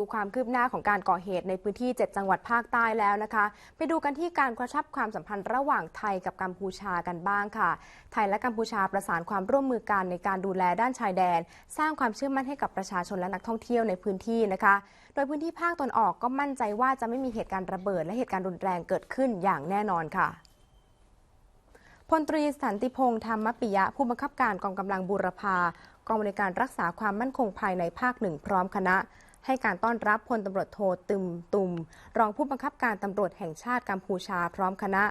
ดูความคืบหน้าของการก่อเหตุในพื้นที่ 7 จังหวัดภาคใต้แล้วนะคะ ไปดูกันที่การกระชับความสัมพันธ์ระหว่างไทยกับกัมพูชากันบ้างค่ะ ไทยและกัมพูชาประสานความร่วมมือกันในการดูแลด้านชายแดน สร้างความเชื่อมั่นให้กับประชาชนและนักท่องเที่ยวในพื้นที่นะคะ โดยพื้นที่ภาคตะวันออกก็มั่นใจว่าจะไม่มีเหตุการณ์ระเบิด และเหตุการณ์รุนแรงเกิดขึ้นอย่างแน่นอนค่ะพลตรีสันติพงษ์ธรรมปิยะผู้บังคับการกองกำลังบูรพากองบริการรักษาความมั่นคงภายในภาคหนึ่งพร้อมคณะ ให้การต้อนรับพลตำรวจโทตึมตุม รองผู้บังคับการตำรวจแห่งชาติกัมพูชาพร้อมคณะ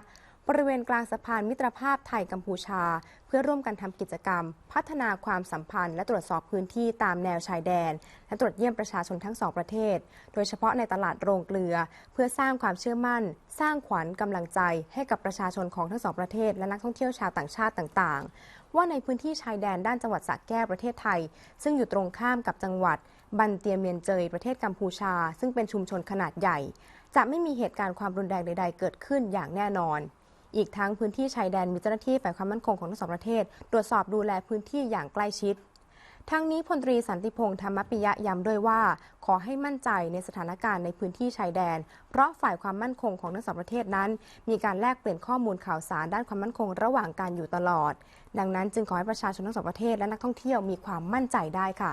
บริเวณกลางสะพานมิตรภาพไทยกัมพูชา เพื่อร่วมกันทำกิจกรรม พัฒนาความสัมพันธ์ และตรวจสอบพื้นที่ตามแนวชายแดน และตรวจเยี่ยมประชาชนทั้งสองประเทศ โดยเฉพาะในตลาดโรงเกลือ เพื่อสร้างความเชื่อมั่น สร้างขวัญกำลังใจ ให้กับประชาชนของทั้งสองประเทศ และนักท่องเที่ยวชาวต่างชาติต่างๆ ว่าในพื้นที่ชายแดนด้านจังหวัดสระแก้วประเทศไทย ซึ่งอยู่ตรงข้ามกับจังหวัดบันเตียเมียนเจยประเทศกัมพูชา ซึ่งเป็นชุมชนขนาดใหญ่ จะไม่มีเหตุการณ์ความรุนแรงใด ๆ เกิดขึ้นอย่างแน่นอน อีกทั้งพื้นที่ชายแดนมีเจ้าหน้าที่ฝ่ายความมั่นคงของทั้งสองประเทศ ตรวจสอบดูแลพื้นที่อย่างใกล้ชิด ทั้งนี้พลตรีสันติพงษ์ธรรมปิยะย้ำด้วยว่า ขอให้มั่นใจในสถานการณ์ในพื้นที่ชายแดน เพราะฝ่ายความมั่นคงของทั้งสองประเทศนั้น มีการแลกเปลี่ยนข้อมูลข่าวสารด้านความมั่นคงระหว่างการอยู่ตลอด ดังนั้นจึงขอให้ประชาชนทั้งสองประเทศและนักท่องเที่ยวมีความมั่นใจได้ค่ะ